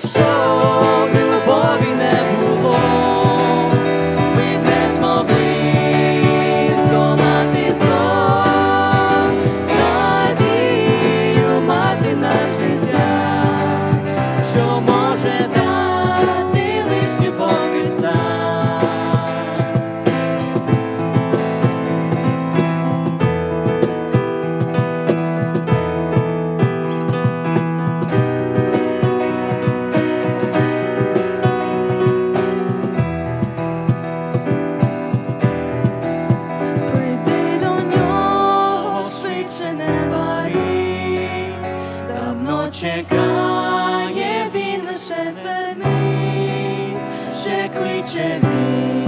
sure. Давно чекає він лише звернись, ще кличе він.